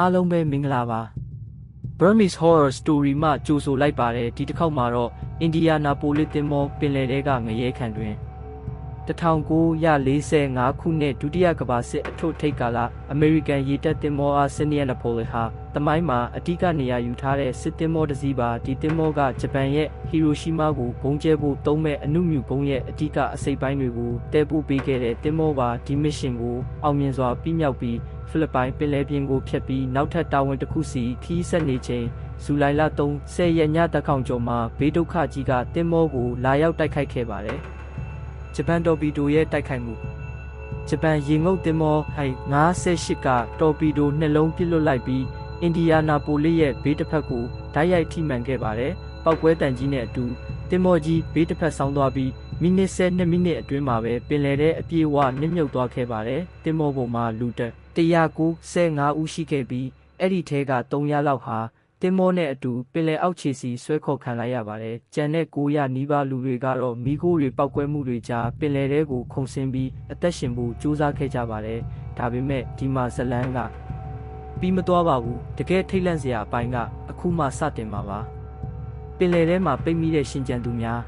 အားလုံးပဲမင်္ဂလာပါ Burmese Horror Story မှကြိုဆိုလိုက်ပါတယ်ဒီတစ်ခေါက်မှာတော့အိန္ဒိယနာပိုလီတင်မောပင်လယ်ထဲကငရဲခံတွင် 1945ခုနှစ်ဒုတိယကမ္ဘာစစ်အထွတ်ထိပ်ကာလအမေရိကန်ရေတပ်တင်မောအားဆင်းရဲနပိုလီဟာတမိုင်းမှာအဓိကနေရာယူထားတဲ့စစ်တင်မောတစ်စီးပါဒီတင်မောကဂျပန်ရဲ့ဟီရိုရှီမာကိုဘုံကျဲဖို့တုံးမဲ့အနုမြူဘုံရဲ့အဓိကအစိပ်ပိုင်းတွေကိုတဲပို့ပေးခဲ့တဲ့တင်မောပါဒီမစ်ရှင်ကိုအောင်မြင်စွာပြီးမြောက်ပြီးဖိလစ်ပိုင်ပင်လယ်ပြင်ကိုဖျက်ပြီးနောက်ထပ်တာဝန်တစ်ခုစီခီးဆက်နေချိန်ဇူလိုင်လ3 10ရက်ညတခေါင်ကျော်မှာဘေးဒုက္ခကြီးကတင်မောကိုလာရောက်တိုက်ခိုက်ခဲ့ပါတယ်။ ဂျပန်တော်ပီဒိုရဲ့တိုက်ခိုက်မှုဂျပန်ရေငုပ်တင်မောဟိုင်98ကတော်ပီဒိုနှလုံးပစ်လွတ်လိုက်ပြီးအိန္ဒိယနာပိုလီရဲ့ဘေးတစ်ဖက်ကိုဓာတ်ရိုက်ထိမှန်ခဲ့ပါတယ်။ပောက်ကွဲတန်ကြီးနဲ့အတူတင်မောကြီးဘေးတစ်ဖက်ဆောင်းသွားပြီးမိနစ်12မိနစ်အတွင်းမှာပဲပင်လယ်ထဲအပြေးဝနစ်မြုပ်သွားခဲ့ပါတယ်။တင်မောပေါ်မှာလူတက်195ဦးရှိခဲ့ပြီးအဲ့ဒီထဲက300လောက်ဟာ တင်မောနဲ့အတူပင်လယ်အောက်ခြေစီဆွဲခေါ်ခံလိုက်ရပါတယ်။ကြံတဲ့900နီးပါးလူတွေကတော့မိခိုးတွေပောက်ကွဲမှုတွေကြားပင်လယ်ထဲကိုခုန်ဆင်းပြီးအသက်ရှင်ဖို့ကြိုးစားခဲ့ကြပါတယ်။ဒါပေမဲ့ဒီမှာဇလန်းကပြီးမသွားပါဘူး။တကယ်ထိတ်လန့်စရာအပိုင်းကအခုမှစတင်ပါပါ။ပင်လယ်ထဲမှာပိတ်မိတဲ့ရှင်ကြံသူများ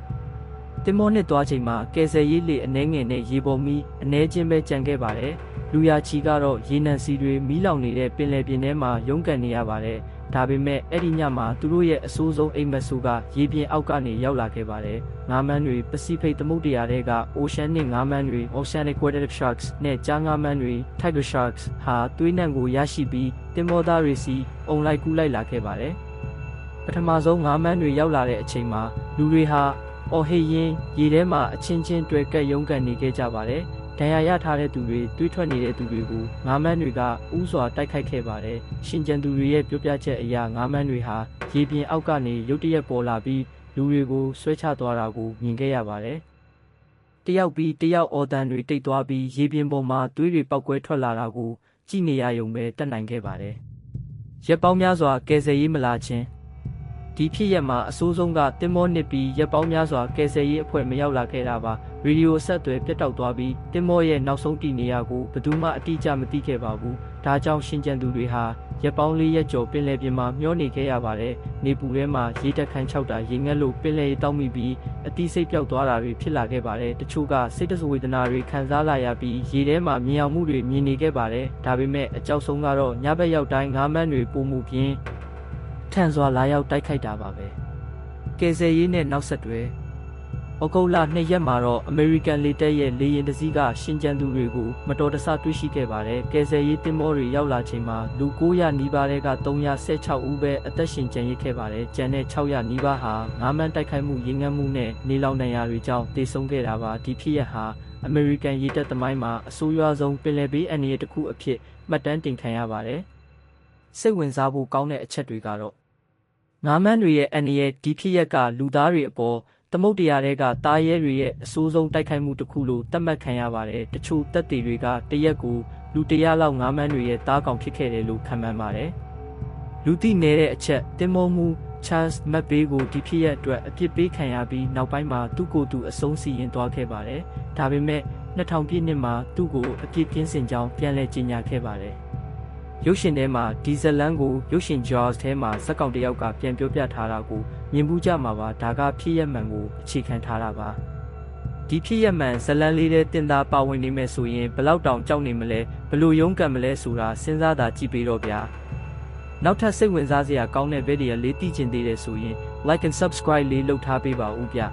တင်မောနဲ့သွားချိန်မှာကယ်ဆယ်ရေးလေအနှဲငယ်နဲ့ရေပေါ်မီအနှဲချင်းပဲကြံခဲ့ပါတယ်။လူရချီကတော့ရေနံစီတွေမီးလောင်နေတဲ့ပင်လယ်ပြင်ထဲမှာရုန်းကန်နေရပါတယ်။ ဒါပေမဲ့အဲ့ဒီညမှာသူတို့ရဲ့အဆိုးဆုံးအိမ်မက်ဆိုးကရေပြင်အောက်ကနေရောက်လာခဲ့ပါတယ်။ငါးမန်းတွေပစိဖိတ်သမုဒ္ဒရာတွေက Oceanic ငါးမန်းတွေ Oceanic Aquatic Sharks နဲ့ကြားငါးမန်းတွေ Tiger Sharks ဟာသွေးနံကိုရရှိပြီးတင်မောသားတွေစီအုံလိုက်ကူးလိုက်လာခဲ့ပါတယ်။ပထမဆုံးငါးမန်းတွေရောက်လာတဲ့အချိန်မှာလူတွေဟာအော်ဟေးရင်ရေထဲမှာအချင်းချင်းတွေ့ကပ်ရုန်းကန်နေခဲ့ကြပါတယ်။ ဒဏ်ရာရထားတဲ့သူတွေတွေးထွက်နေတဲ့သူတွေကိုငါးမန်းတွေကဥစွာတိုက်ခိုက်ခဲ့ပါတယ်။ရှင်ကျန်သူတွေရဲ့ပြောပြချက်အရငါးမန်းတွေဟာရေပြင်အောက်ကနေရုတ်တရက်ပေါ်လာပြီးလူတွေကိုဆွဲချသွားတာကိုမြင်ခဲ့ရပါတယ်။တယောက်ပြီးတယောက်အော်တန်တွေတိတ်သွားပြီးရေပြင်ပေါ်မှာသွေးတွေပောက်ကွဲထွက်လာတာကိုကြည့်နေရရုံပဲတက်နိုင်ခဲ့ပါတယ်။ရက်ပေါင်းများစွာကယ်ဆယ်ရေးမလာခြင်း ဒီဖြစ်ရက်မှာအဆိုးဆုံးကတင်မောနစ်ပြီးရက်ပေါင်းများစွာကယ်ဆယ်ရေးအဖွဲ့မရောက်လာခဲ့တာပါရေဒီယိုဆက်သွယ်ပြတ်တောက်သွားပြီးတင်မောရဲ့နောက်ဆုံးတည်နေရကိုဘယ်သူမှအတိအကျမသိခဲ့ပါဘူးဒါကြောင့်ရှင်ကျန်သူတွေဟာရက်ပေါင်းလေးရက်ကျော်ပင်လယ်ပြင်မှာမျောနေခဲ့ရပါတယ်နေပူထဲမှာရေတက်ခန်းချောက်တာရေငက်လို့ပင်လယ်တောက်မိပြီးအတိစိတ်ပြောက်သွားတာတွေဖြစ်လာခဲ့ပါတယ်တချို့ကစိတ်တဆဝေဒနာတွေခံစားလာရပြီးရေထဲမှာမြင်အောင်မှုတွေမြင်နေခဲ့ပါတယ်ဒါပေမဲ့အကြောက်ဆုံးကတော့ညဘက်ရောက်တိုင်းငါးမန်းတွေပုံမှုပြင်း ထန်စွာလာရောက်တိုက်ခိုက်တာပါပဲကယ်ဆယ်ရေးနဲ့နောက်ဆက်တွဲဩဂုတ်လ2ရက်မှာတော့အမေရိကန်လေတပ်ရဲ့လေယာဉ်တစ်စီးကရှင်ကျန်သူတွေကိုမတော်တဆတွေ့ရှိခဲ့ပါတယ်ကယ်ဆယ်ရေးတင်မောတွေရောက်လာချိန်မှာလူ900နီးပါးတဲ့က316ဦးပဲအသက်ရှင်ကျန်ရစ်ခဲ့ပါတယ်ကျန်တဲ့600နီးပါးဟာငါးမန်းတိုက်ခိုက်မှုရင်ငတ်မှုနဲ့နေလောင်နိုင်ရာတွေကြောင့်တေဆုံးခဲ့တာပါဒီဖြစ်ရပ်ဟာအမေရိကန်ရေတပ်သမိုင်းမှာအဆိုးရွားဆုံးပင်လယ်ဘေးအန္တရာယ်တစ်ခုအဖြစ်မှတ်တမ်းတင်ခံရပါတယ်စိတ်ဝင်စားဖို့ကောင်းတဲ့အချက်တွေကတော့ ငါးမန်းတွေရဲ့အန္တရာယ်ဒီဖြစ်ရက်ကလူသားတွေအပေါ်သမုတ်တရားတွေကတားရဲတွေရဲ့အဆိုးဆုံးတိုက်ခိုက်မှုတစ်ခုလို့သတ်မှတ်ခံရပါတယ်။တချို့တပ်တွေတွေကတရက်ကိုလူတရာလောက်ငါးမန်းတွေရဲ့တားကောင်ဖြစ်ခဲ့တယ်လို့ခန့်မှန်းပါတယ်။လူသိနေတဲ့အချက်တင်မောမှု Charles Mabbe ကိုဒီဖြစ်ရအတွက်အပြစ်ပေးခံရပြီးနောက်ပိုင်းမှာသူ့ကိုယ်သူအဆုံးစီရင်သွားခဲ့ပါတယ်။ဒါပေမဲ့2000ပြည့်နှစ်မှာသူ့ကိုအပြစ်ကင်းစင်ကြောင်းပြန်လည်ကြေညာခဲ့ပါတယ်။ ရုပ်ရှင်ထဲမှာဒီဇလန်ကိုရုပ်ရှင် Jaws ထဲမှာဇက်ကောင်တယောက်ကပြန်ပြောပြထားတာကိုမြင်မှုကြမှာပါဒါကဖြစ်ရမှန်ကိုအခြေခံထားတာပါဒီဖြစ်ရမှန်ဇလန်လေးတဲ့တင်သားပါဝင်နေမယ်ဆိုရင်ဘလောက်တောင်ကြောက်နေမလဲဘလို့ရုန်းကန်မလဲဆိုတာစဉ်းစားတာကြည့်ပေးတော့ဗျာနောက်ထပ်စိတ်ဝင်စားစရာကောင်းတဲ့ဗီဒီယိုလေးသိချင်သေးတယ်ဆိုရင် like and subscribe လေးလုပ်ထားပေးပါဦးဗျာ